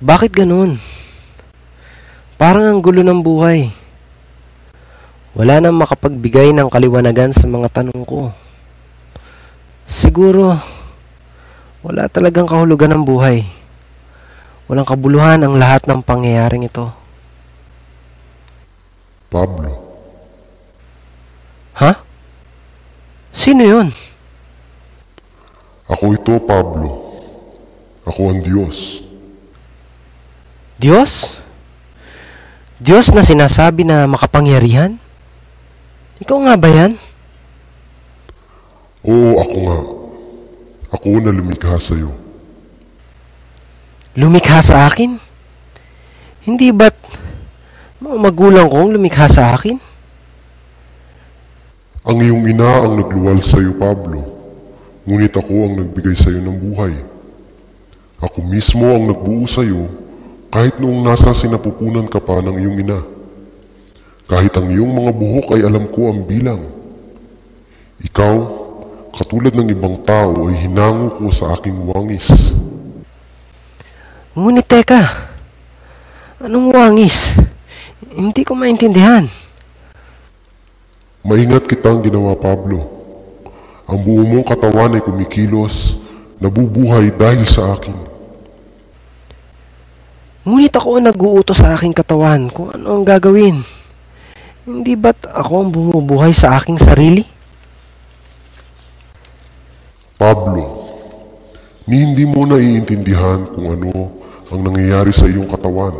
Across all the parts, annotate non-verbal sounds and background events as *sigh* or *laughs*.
Bakit ganun? Parang ang gulo ng buhay. Wala nang makapagbigay ng kaliwanagan sa mga tanong ko. Siguro, wala talagang kahulugan ng buhay. Walang kabuluhan ang lahat ng pangyayaring ito. Pablo, Ha? Sino yun? ako ito, Pablo. Ako ang Diyos. Diyos? Diyos na sinasabi na makapangyarihan? Ikaw nga ba yan? Oo, ako nga. Ako na lumikha sa'yo. Lumikha sa akin? Hindi ba't mga magulang kong lumikha sa akin? Ang iyong ina ang nagluwal sa'yo, Pablo. Ngunit ako ang nagbigay sa'yo ng buhay. Ako mismo ang nagbuo sa'yo kahit noong nasa sinapupunan ka pa ng iyong ina. Kahit ang iyong mga buhok ay alam ko ang bilang. Ikaw, katulad ng ibang tao ay hinango ko sa aking wangis. Ngunit teka, anong wangis? Hindi ko maintindihan. Maingat kitang ginawa, Pablo. Ang buo mong katawan ay kumikilos, nabubuhay dahil sa akin. Ngunit ako ang nag-uutos sa aking katawan kung ano ang gagawin. Hindi ba't ako ang bumubuhay sa aking sarili? Pablo, ni hindi mo naiintindihan kung ano ang nangyayari sa iyong katawan,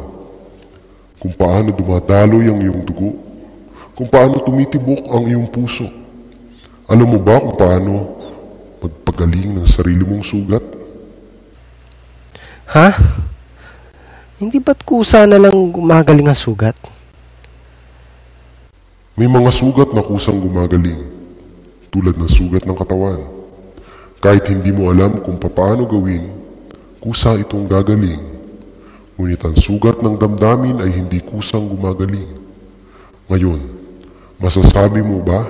kung paano dumadaloy ang iyong dugo, kung paano tumitibok ang iyong puso. Alam mo ba kung paano magpagaling ng sarili mong sugat? Ha? Hindi ba't kusa na lang gumagaling ang sugat? May mga sugat na kusang gumagaling, tulad ng sugat ng katawan. Kahit hindi mo alam kung paano gawin, kusa itong gagaling. Ngunit ang sugat ng damdamin ay hindi kusang gumagaling. Ngayon, masasabi mo ba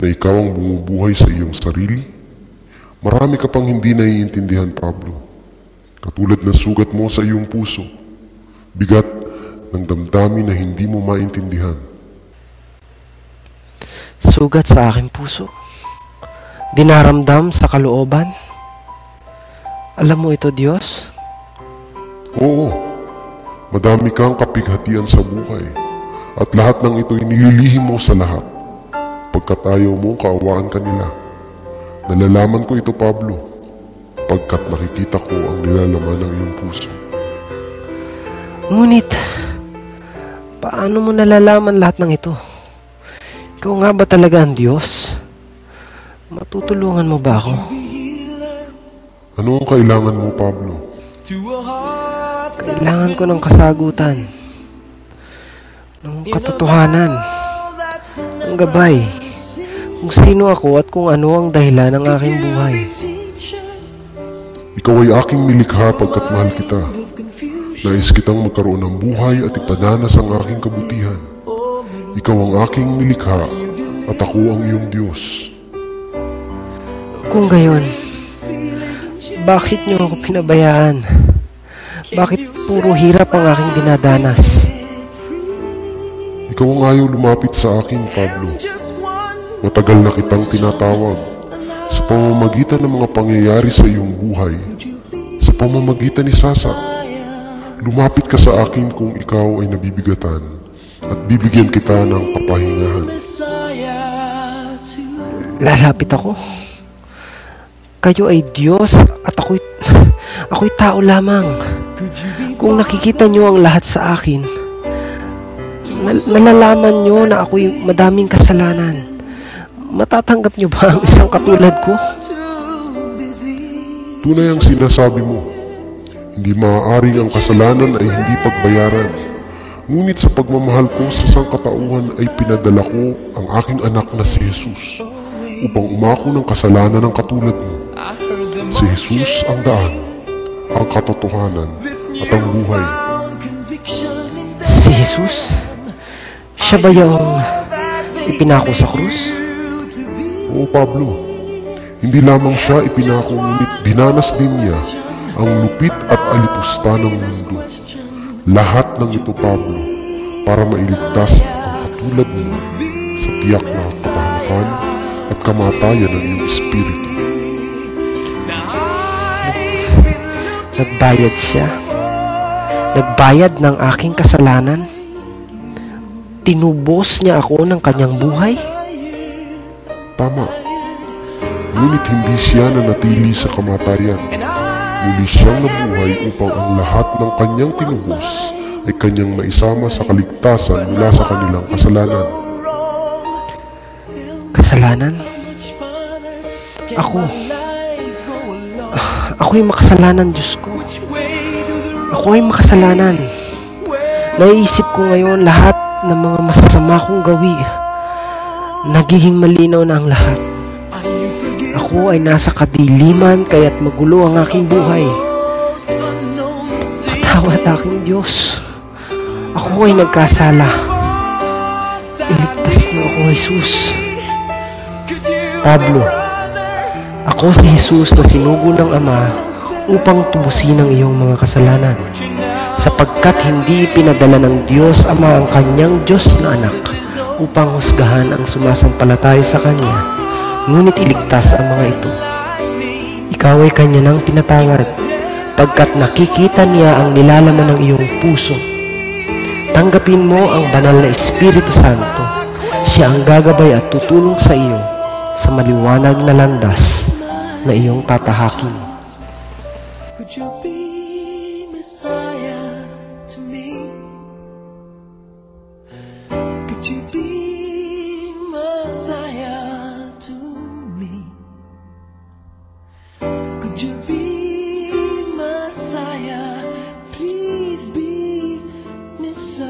na ikaw ang bumubuhay sa iyong sarili? Marami ka pang hindi naiintindihan, Pablo. Katulad ng sugat mo sa iyong puso. Bigat ng damdamin na hindi mo maintindihan. Sugat sa aking puso. Dinaramdam sa kalooban. Alam mo ito, Diyos? Oo, madami kang kapighatian sa buhay at lahat ng ito'y nililihim mo sa lahat pagkat ayaw mong kaawaan kanila. Nalalaman ko ito, Pablo, pagkat nakikita ko ang nilalaman ng iyong puso. Ngunit, paano mo nalalaman lahat ng ito? Ikaw nga ba talaga ang Diyos? Matutulungan mo ba ako? Ano ang kailangan mo, Pablo? Kailangan ko ng kasagutan. Ng katotohanan. Ng gabay. Kung sino ako at kung ano ang dahilan ng aking buhay. Ikaw ay aking nilikha pagkat mahal kita. Nais kitang magkaroon ng buhay at ipadanas ang aking kabutihan. Ikaw ang aking nilikha at ako ang iyong Diyos. Kung gayon, bakit niyo ako pinabayaan? Bakit puro hirap ang aking dinadanas? Ikaw ang ayaw lumapit sa akin, Pablo. Matagal na kitang tinatawag sa pamamagitan ng mga pangyayari sa iyong buhay, sa pamamagitan ni Sasa. Lumapit ka sa akin kung ikaw ay nabibigatan at bibigyan kita ng kapahingahan. Lalapit ako. Kayo ay Diyos at ako'y, *laughs* ako'y tao lamang. Kung nakikita niyo ang lahat sa akin, nal- nalalaman niyo na ako'y madaming kasalanan. Matatanggap niyo ba ang isang katulad ko? Tunay ang sinasabi mo. Hindi maaaring ang kasalanan ay hindi pagbayaran. Ngunit sa pagmamahal ko sa sangkatauhan ay pinadala ko ang aking anak na si Jesus upang umako ng kasalanan ng katulad mo. Si Jesus ang daan, ang katotohanan at ang buhay. Si Jesus? Siya ba yung ipinako sa krus? Oo, Pablo. Hindi lamang siya ipinako, ngunit dinanas din niya ang lupit at alipusta ng mundo. Lahat ng ito, Pablo, para mailigtas ang katulad mo sa tiyak na kapahamakan at kamatayan ng iyong espiritu. Nagbayad siya. Nagbayad ng aking kasalanan. Tinubos niya ako ng kanyang buhay. Tama. Ngunit hindi siya nanatili sa kamatayan. Muli siyang nabuhay upang ang lahat ng kanyang tinubos ay kanyang maisama sa kaligtasan mula sa kanilang kasalanan. Kasalanan? Ako. Ako ay makasalanan, Diyos ko. Ako ay makasalanan. Naiisip ko ngayon lahat ng mga masasama kong gawi. Nagiging malinaw na ang lahat. Ako ay nasa kadiliman kaya't magulo ang aking buhay. Patawad aking Diyos. Ako ay nagkasala. Iligtas niyo ako, Jesus. Pablo, ako si Jesus na sinugo ng Ama upang tubusin ang iyong mga kasalanan. Sapagkat hindi pinadala ng Diyos Ama ang kanyang Diyos na anak upang husgahan ang sumasampalataya sa Kanya, ngunit iligtas ang mga ito. Ikaw ay Kanya nang pinatawad, pagkat nakikita niya ang nilalaman ng iyong puso. Tanggapin mo ang banal na Espiritu Santo. Siya ang gagabay at tutulong sa iyo sa maliwanag na landas na iyong tatahakin. Could you be Messiah to me? Could you be so